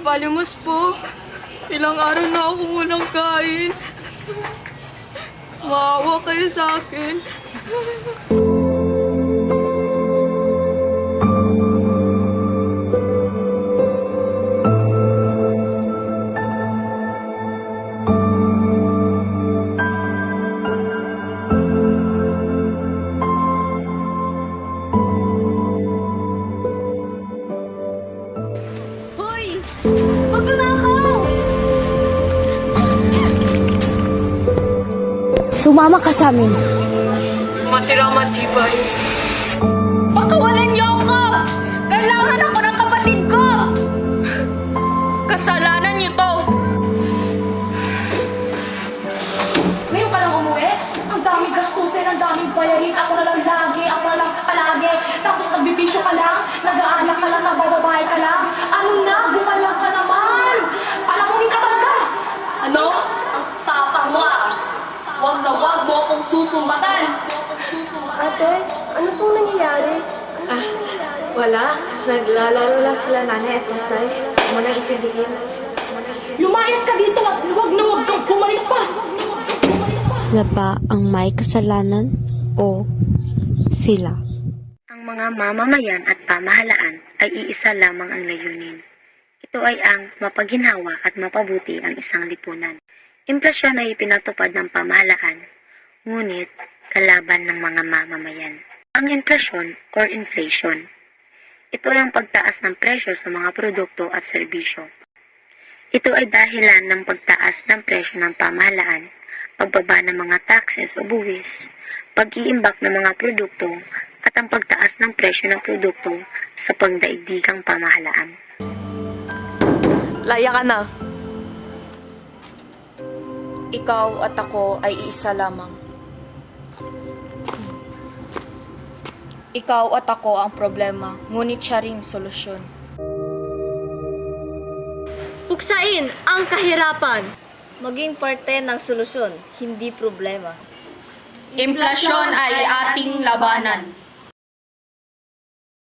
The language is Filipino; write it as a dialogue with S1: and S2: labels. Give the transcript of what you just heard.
S1: Palimos po. Ilang araw na ako walang kain. Maawa kayo sa akin.
S2: Sumama ka sa amin.
S1: Matira matibay.
S3: Pakawalan niyo ako! Kailangan ako ng kapatid ko!
S1: Kasalanan niyo to.
S4: Ngayon ka lang umuwi? Ang daming gastusin, ang daming bayarin. Ako na lang lagi, ako na lang palagi. Tapos nagbibisyo ka lang, nag-aanak ka lang, nagbababae ka lang. Ano na, gumalang ka naman! Palamunin ka talaga!
S3: Ano? Ang tapang mo ah! Huwag na huwag mo akong susumbatan!
S2: Ate, ano pong nangyayari?
S5: Ah, wala. Naglalaro lang sila nanay at tatay. Huwag mo nang itindihin.
S4: Lumayas ka dito at huwag na huwag kang bumalik pa!
S6: Sila ba ang may kasalanan o sila?
S7: Ang mga mamamayan at pamahalaan ay iisa lamang ang layunin. Ito ay ang mapaghinhawa at mapabuti ang isang lipunan. Implasyon ay ipinatupad ng pamahalaan, ngunit kalaban ng mga mamamayan. Ang inflasyon or inflation. Ito ay ang pagtaas ng presyo sa mga produkto at serbisyo. Ito ay dahilan ng pagtaas ng presyo ng pamahalaan, pagbaba ng mga taxes o buwis, pag-iimbak ng mga produkto, at ang pagtaas ng presyo ng produkto sa pagdaigdigang pamahalaan.
S1: Laya ka na.
S5: Ikaw at ako ay iisa lamang. Ikaw at ako ang problema, ngunit siya ring solusyon.
S3: Puksain ang kahirapan! Maging parte ng solusyon, hindi problema.
S5: Implasyon ay ating labanan.